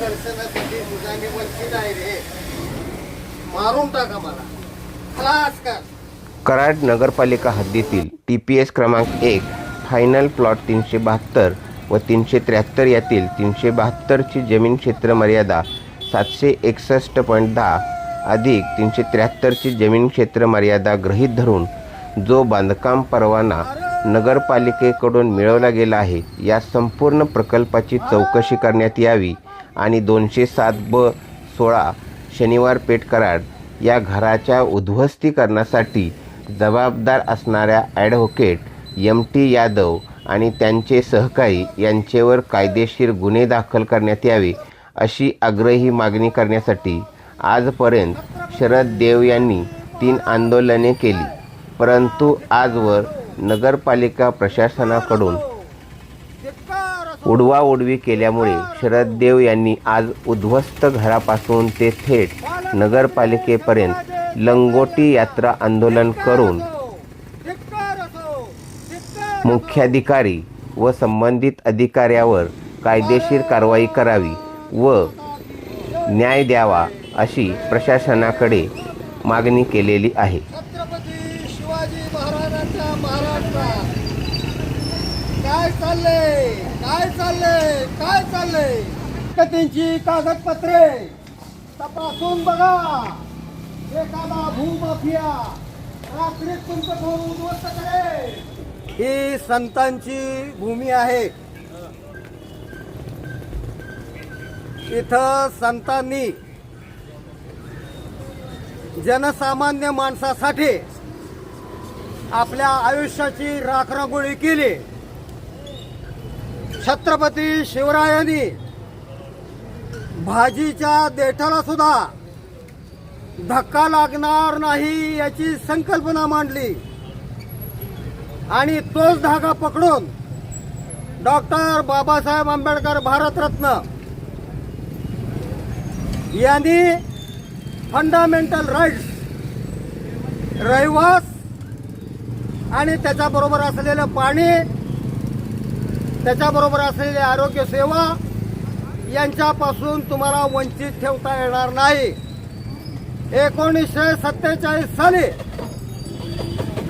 दर्शनासाठी मुलाने वंचित आहे रे. मारून टाका मला. खलास कर. कराड नगरपालिका हद्दीतील टी पी एस क्रमांक एक फायनल प्लॉट तीनशे बहात्तर व तीनशे त्र्याहत्तर यातील तीनशे बहात्तरची जमीन क्षेत्र मर्यादा सातशे एकसष्ट पॉईंट दहा अधिक तीनशे त्र्याहत्तरची जमीन क्षेत्र मर्यादा गृहीत धरून जो बांधकाम परवाना नगरपालिकेकडून मिळवला गेला आहे या संपूर्ण प्रकल्पाची चौकशी करण्यात यावी. आणि दोनशे सात ब सोळा शनिवार पेठ कराड या घराच्या उद्ध्वस्तीकरणासाठी जबाबदार असणाऱ्या ॲडव्होकेट एम टी यादव आणि त्यांचे सहकारी यांचेवर कायदेशीर गुन्हे दाखल करण्यात यावे अशी आग्रही मागणी करण्यासाठी आजपर्यंत शरद देव यांनी तीन आंदोलने केली. परंतु आजवर नगरपालिका प्रशासनाकडून उडवाउडवी केल्यामुळे शरद देव यांनी आज उद्ध्वस्त घरापासून ते थेट नगरपालिकेपर्यंत लंगोटी यात्रा आंदोलन करून मुख्याधिकारी व संबंधित अधिकाऱ्यावर कायदेशीर कारवाई करावी व न्याय द्यावा अशी प्रशासनाकडे मागणी केलेली आहे. काय चाललंय? काय चाललंय? काय चाललंय? त्यांची कागदपत्रे तपासून बघा. एखादा भूमाफिया रात्रीत तुमचं घर उद्ध्वस्त करेल. ही संतांची भूमी आहे. इथं संतांनी जनसामान्य माणसासाठी आपल्या आयुष्याची राखरागोळी केली. छत्रपती शिवरायांनी भाजीच्या देठाला सुद्धा धक्का लागणार नाही याची संकल्पना मांडली. आणि तोच धागा पकडून डॉक्टर बाबासाहेब आंबेडकर भारतरत्न यांनी फंडामेंटल राईट्स रहिवास आणि त्याच्याबरोबर असलेलं पाणी त्याच्याबरोबर असलेली आरोग्य सेवा यांच्यापासून तुम्हाला वंचित ठेवता येणार नाही. एकोणीसशे सत्तेचाळीस साली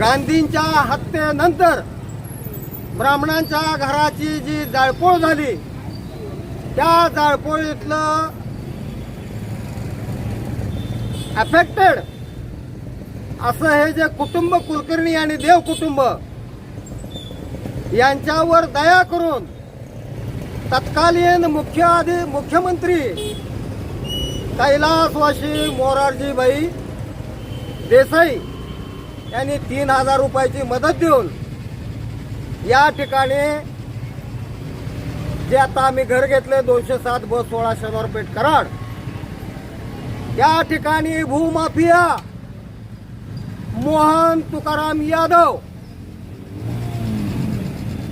गांधींच्या हत्येनंतर ब्राह्मणांच्या घराची जी जाळपोळ झाली त्या जाळपोळीतलं अफेक्टेड असं हे जे कुटुंब कुलकर्णी आणि देव कुटुंब यांच्यावर दया करून तत्कालीन मुख्य आधी मुख्यमंत्री कैलासवासी मोरारजीबाई देसाई यांनी तीन हजार रुपयाची मदत देऊन या ठिकाणी जे आता आम्ही घर घेतले दोनशे सात बस सोळा शनिवार पेठ कराड या ठिकाणी भूमाफिया मोहन तुकाराम यादव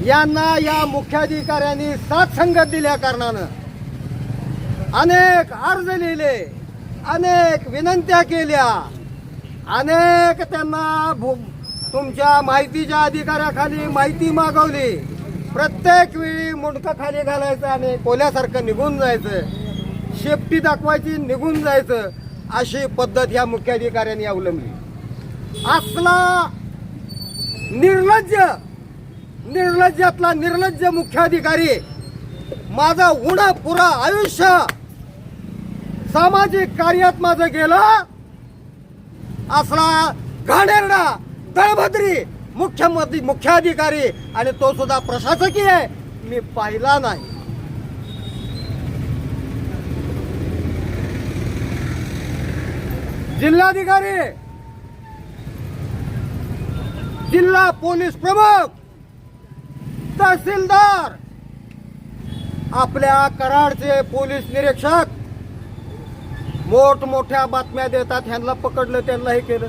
यांना या मुख्याधिकाऱ्यांनी साथ संगत दिल्या कारणानं. अनेक अर्ज लिहिले अनेक विनंत्या केल्या अनेक त्यांना तुमच्या माहितीच्या अधिकाऱ्याखाली माहिती मागवली. प्रत्येक वेळी मुंडकं खाली घालायचं आणि कोल्यासारखं निघून जायचं. शेपटी दाखवायची निघून जायचं. अशी पद्धत या मुख्याधिकाऱ्यांनी अवलंबली. असला निर्लज्ज निर्लज्जातला निर्लज्ज मुख्याधिकारी माझा उडा पुरा आयुष्य सामाजिक कार्यात माझं गेलं असला घाणेरडा दळभद्री मुख्यमंत्री मुख्याधिकारी आणि तो सुद्धा प्रशासकीय आहे मी पाहिला नाही. जिल्हाधिकारी जिल्हा पोलीस प्रमुख तहसीलदार! आपल्या कराडचे पोलीस निरीक्षक मोठमोठ्या बातम्या देतात ह्यांना पकडलं त्यांना हे केलं.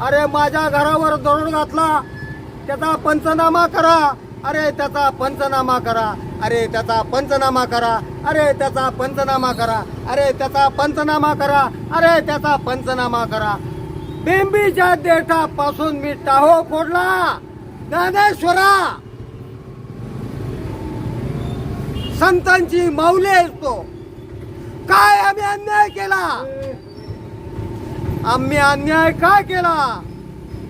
अरे माझ्या घरावर दरोड घातला त्याचा पंचनामा करा. अरे त्याचा पंचनामा करा. अरे त्याचा पंचनामा करा. अरे त्याचा पंचनामा करा. अरे त्याचा पंचनामा करा. अरे त्याचा पंचनामा करा. बेंबीच्या देठापासून मी टाहो फोडला. ज्ञानेश्वरा! संतांची माऊली आहेस तो. काय आम्ही अन्याय केला? आम्ही अन्याय काय केला?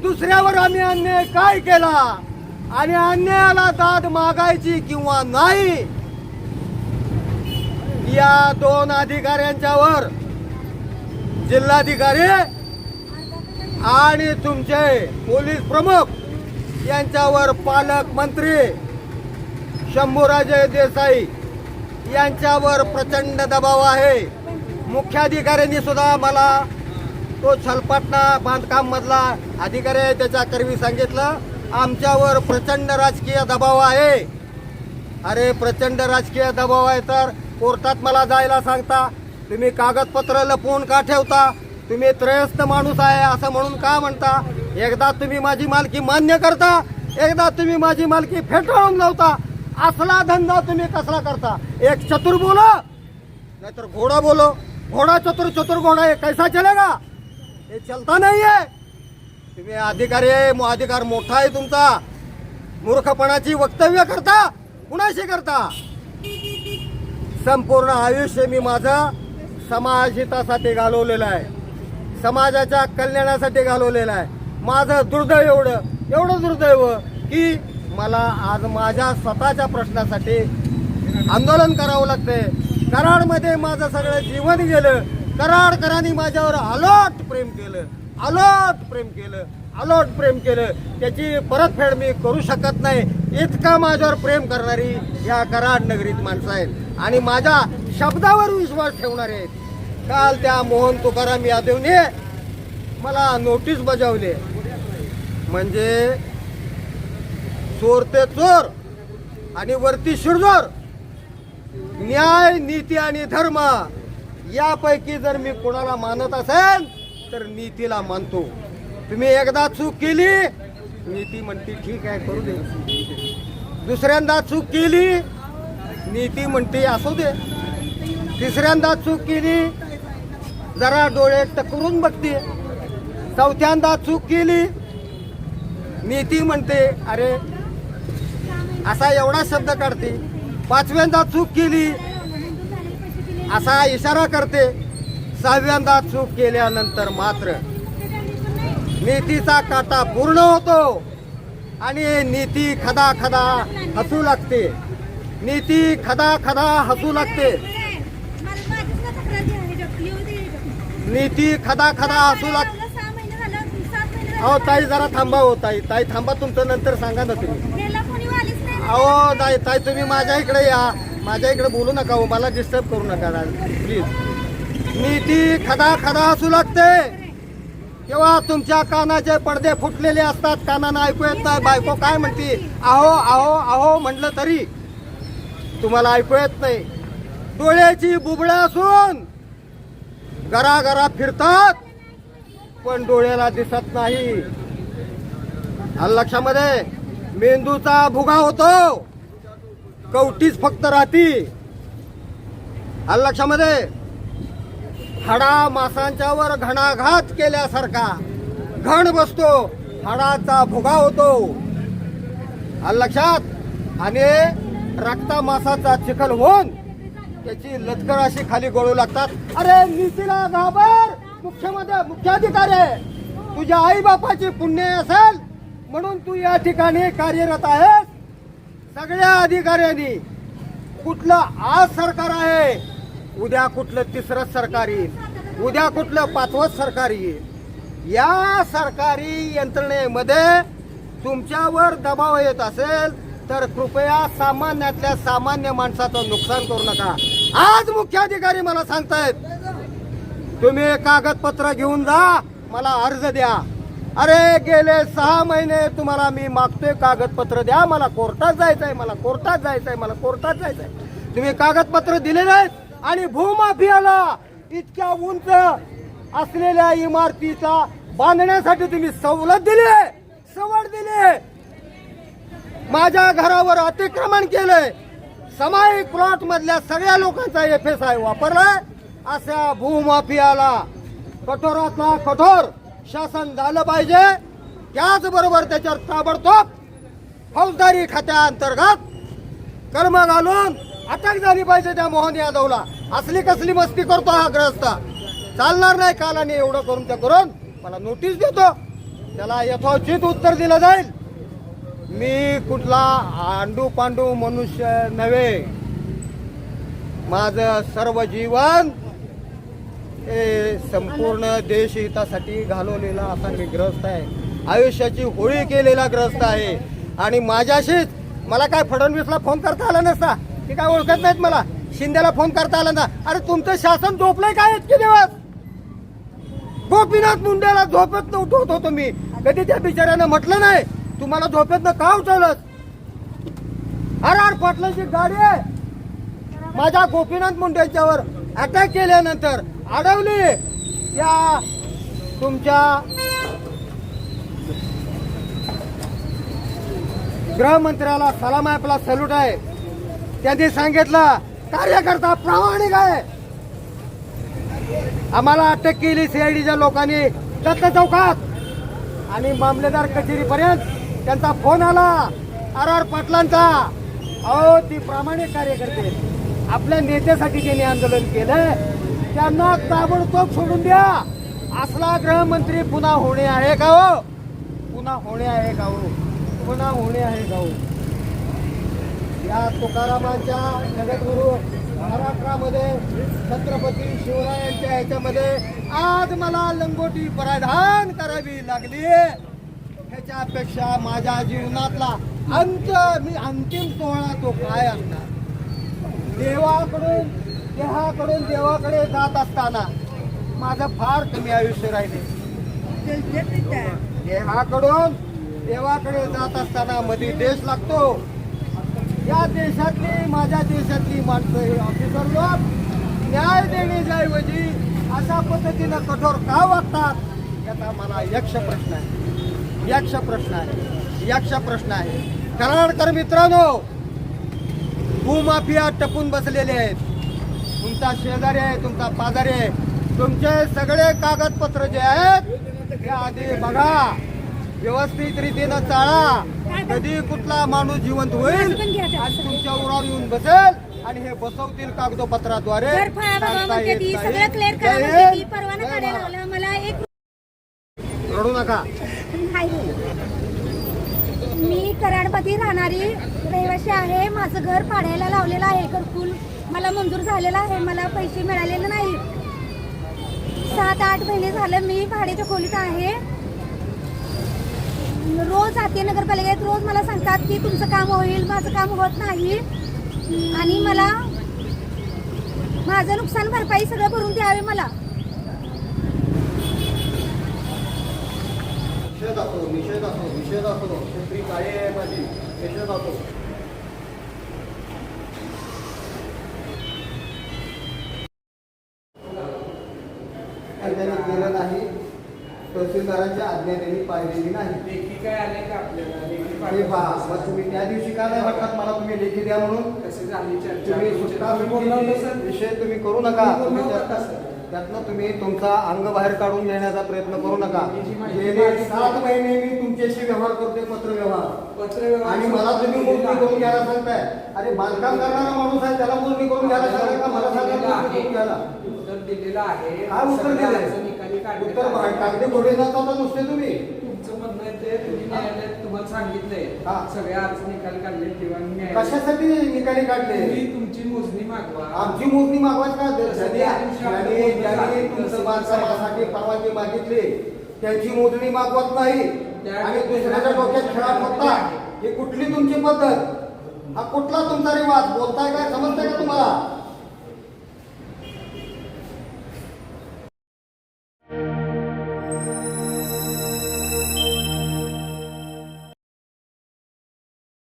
दुसऱ्यावर आम्ही अन्याय काय केला? आणि अन्यायाला दाद मागायची किंवा नाही? या दोन अधिकाऱ्यांच्यावर जिल्हाधिकारी आणि तुमचे पोलीस प्रमुख यांच्यावर पालकमंत्री शंभूराजे देसाई यांच्यावर प्रचंड दबाव आहे. मुख्याधिकाऱ्यांनी सुद्धा मला तो छलपाटणा बांधकाम मधला अधिकारी आहे त्याच्या कर्वी सांगितलं. आमच्यावर प्रचंड राजकीय दबाव आहे. अरे प्रचंड राजकीय दबाव आहे तर कोर्टात मला जायला सांगता तुम्ही कागदपत्र लपवून का ठेवता? तुम्ही त्रयस्थ माणूस आहे असं म्हणून का म्हणता? एकदा तुम्ही माझी मालकी मान्य करता एकदा तुम्ही माझी मालकी फेटाळून लावता. असला धंदा तुम्ही कसला करता? एक चतुर बोलो नाहीतर घोडा बोलो. घोडा चतुर चतुर घोडा है कैसा चलेगा? हे चलता नाही आहे तुम्ही अधिकारी आहे मो- अधिकार मोठा आहे तुमचा. मूर्खपणाची वक्तव्य करता कुणाशी करता? संपूर्ण आयुष्य मी माझं समाजहितासाठी घालवलेलं आहे. समाजाच्या कल्याणासाठी घालवलेलं आहे. माझं दुर्दैव एवढं एवढं दुर्दैव की मला आज माझ्या स्वतःच्या प्रश्नासाठी आंदोलन करावं लागतंय. कराडमध्ये माझं सगळं जीवन गेलं. कराडकरांनी माझ्यावर अलोट प्रेम केलं. अलोट प्रेम केलं. अलोट प्रेम केलं. त्याची परतफेड मी करू शकत नाही. इतका माझ्यावर प्रेम करणारी या कराड नगरीत माणसं आहेत. आणि माझ्या शब्दावर विश्वास ठेवणारे आहेत. काल त्या मोहन तुकाराम यादवने मला नोटीस बजावली. म्हणजे चोर ते चोर आणि वरती शिरजोर. न्याय नीती आणि धर्म यापैकी जर मी कोणाला मानत असेल तर नीतीला मानतो. तुम्ही एकदा चूक केली नीती म्हणते ठीक आहे करू दे. दुसऱ्यांदा चूक केली नीती म्हणते असू दे. तिसऱ्यांदा चूक केली जरा डोळे टकरून बघते. चौथ्यांदा चूक केली नीती म्हणते अरे असा एवढा शब्द काढते. पाचव्यांदा चूक केली असा इशारा करते. सहाव्यांदा चूक केल्यानंतर मात्र नीतीचा काटा पूर्ण होतो आणि नीती खदा खदा हसू लागते. नीती खदा खदा हसू लागते. नीती खदा खदा हसू लागते अहो ताई जरा थांबा हो ताई. ताई थांबा तुमचं नंतर सांगा ना तुम्ही. अहो ताई ताई तुम्ही माझ्या इकडे या. माझ्या इकडे बोलू नका हो मला डिस्टर्ब करू नका प्लीज ती खदा खदा असू लागते. तेव्हा तुमच्या कानाचे पडदे फुटलेले असतात कानानं ऐकू येत नाही. बायको काय म्हणते? अहो अहो अहो म्हटलं तरी तुम्हाला ऐकू येत नाही. डोळ्याची बुबळ्या असून घरा घरा फिरतात पण डोळ्याला दिसत नाही. आलं लक्षामध्ये मेंदूचा भुगा होतो. कवटीच फक्त राहती आलं लक्षामध्ये हाडा मासांच्यावर घणाघात केल्यासारखा घण बसतो. हाडाचा भुगा होतो. आलं लक्षात आणि रक्ता मासाचा चिखल होऊन त्याची लचकर अशी खाली गळू लागतात. अरे नीतीला घाबर मुख्यमध्ये मुख्याधिकारी तुझ्या आई बापाची पुण्य असेल. म्हणून तू या ठिकाणी कार्यरत आहेस. सगळ्या अधिकाऱ्यांनी कुठलं आज सरकार आहे उद्या कुठलं तिसरं सरकार येईल उद्या कुठलं पाचवं सरकार येईल. या सरकारी यंत्रणेमध्ये तुमच्यावर दबाव येत असेल तर कृपया सामान्यातल्या सामान्य माणसाचं नुकसान करू नका. आज मुख्याधिकारी मला सांगतायत तुम्ही कागदपत्र घेऊन जा मला अर्ज द्या. अरे गेले सहा महिने तुम्हाला मी मागतोय कागदपत्र द्या. मला कोर्टात जायचं आहे मला कोर्टात जायचं आहे मला कोर्टात जायचं आहे तुम्ही कागदपत्र दिले नाहीत आणि भूमाफियाला इतक्या उंच असलेल्या इमारतीचा बांधण्यासाठी तुम्ही सवलत दिली सवड दिली. माझ्या घरावर अतिक्रमण केलंय समाई प्लॉट मधल्या सगळ्या लोकांचा एफ एस आय वापरलाय. अशा भूमाफियाला कठोरातला कठोर शासन झालं पाहिजे. त्याचबरोबर त्याच्यावर ताबडतोब फौजदारी खात्याअंतर्गत कर्म घालून अटक झाली पाहिजे त्या मोहन यादवला. असली कसली मस्ती करतो हा ग्रस्त. चालणार नाही कालाने एवढं करून त्या करून मला नोटीस देतो. त्याला यथोचित उत्तर दिलं जाईल. मी कुठला आंडू पांडू मनुष्य नव्हे. माझं सर्व जीवन हे संपूर्ण देशहितासाठी घालवलेला असा मी ग्रस्त आहे. आयुष्याची होळी केलेला ग्रस्त आहे. आणि माझ्याशीच मला काय फडणवीसला फोन करता आला नसता? ते काय ओळखत नाहीत मला? शिंदेला फोन करता आला ना अरे तुमचं शासन झोपलंय काय इतके दिवस? गोपीनाथ मुंडेला झोपेत उठवत होतो मी कधी त्या बिचाऱ्यानं म्हटलं नाही? तुम्हाला झोपेत का उठवलं अरे अरे पाटलाची गाडी आहे. माझ्या गोपीनाथ मुंडेच्यावर अटॅक केल्यानंतर अडवली. या तुमच्या गृहमंत्र्याला सलाम आहे आपला सल्यूट आहे. त्यांनी सांगितलं कार्यकर्ता प्रामाणिक आहे. आम्हाला अटक केली सीआयडीच्या लोकांनी. दत्त चौकात. आणि मामलेदार कचेरीपर्यंत त्यांचा फोन आला. आर आर पाटलांचा. अहो ती प्रामाणिक कार्यकर्ते. आपल्या नेत्यासाठी त्यांनी आंदोलन केलं त्यांना ताबडतोब सोडून द्या. असला गृहमंत्री पुन्हा होणे आहे का हो? पुन्हा होणे आहे का हो? पुन्हा होणे आहे का हो? या तुकारामांच्या जगद्गुरू महाराष्ट्रामध्ये छत्रपती शिवरायांच्या ह्याच्यामध्ये आज मला लंगोटी परिधान करावी लागली ह्याच्यापेक्षा माझ्या जीवनातला अंत मी अंतिम सोहळा तो काय असणार? देवाकडून देहाकडून देवाकडे जात असताना माझं फार कमी आयुष्य राहिले. देहाकडून देवाकडे जात असताना मध्ये देश लागतो. या देशातली माझ्या देशातली माणसं हे ऑफिसर लोक न्याय देण्याच्याऐवजी अशा पद्धतीनं कठोर का वागतात? याचा मला यक्ष प्रश्न आहे. यक्ष प्रश्न आहे. यक्ष प्रश्न आहे. कराडकर मित्रांनो भूमाफिया टपून बसलेले आहेत. तुमचा शेजारी आहे तुमचा पाजारी आहे. तुमचे सगळे कागदपत्र जे आहेत ते आधी बघा. व्यवस्थित रीतीनं चाळा. कधी कुठला माणूस जिवंत होईल आणि तुमच्या उरावर येऊन बसेल आणि हे बसवतील कागदपत्राद्वारे. रडू नका. मी कराडमध्ये राहणारी रहिवासी आहे. माझं घर पाडायला लावलेलं आहे. घरकुल मला मंजूर झालेलं आहे मला पैसे मिळालेले नाही. सात आठ महिने झालं मी भाड्याच्या खोलीत आहे. रोज जाते नगरपालिकेत रोज मला सांगतात की तुमचं काम होईल माझं काम होत नाही. आणि मला माझं नुकसान भरपाई सगळं भरून द्यावे मला. निषेध असो निषेध असो निषेध असो. छत्री आहे माझी? निषेध असो. तहसीलदारांच्या आज्ञा त्यांनी पाळलेली नाही. लेखी काय आले का आपल्याला? लेखी पाठवा. पहा मग तुम्ही त्या दिवशी का नाही म्हटलात मला तुम्ही लेखी द्या म्हणून. कशी झाली चर्चा. तुम्ही सुटका तुम्ही बोलला होता सर. विषय तुम्ही करू नका. तुम्ही तुम्ही सर. त्यातनं तुम्ही तुमचा अंग बाहेर काढून घेण्याचा प्रयत्न करू नका. मी जी माहिती गेले मागितली- सात महिने मी तुमच्याशी व्यवहार करतोय पत्र व्यवहार पत्र व्यवहार आणि मला तुम्ही मोजणी करून घ्यायला सांगताय. अरे बांधकाम करणारा माणूस आहे त्याला मोजणी करून घ्यायला सांगा का? मला सांगा करून घ्यायला. उत्तर दिलेलं आहे. काय उत्तर दिलंय उत्तर. कागदी घोडे जातात नुसते तुम्ही? तुमचं म्हणणं आहे ते तुम्ही न्यायालयात तुम्हाला सांगितलंय. हा. सगळ्या अर्ज निकाल काढले तेव्हा न्यायालयात कशासाठी निकाली काढले? तुम्ही तुमची मोजणी मागवा. आमची मोजणी मागवायची का? ज्यांनी ज्यांनी तुमचं बांधकामासाठी परवानगी मागितली त्यांची मोजणी मागवत नाही. आणि दुसऱ्याच्या डोक्यात खेळा करता ही कुठली तुमची पद्धत? हा कुठला तुमचा रिवाज? बोलताय काय? समजताय का तुम्हाला?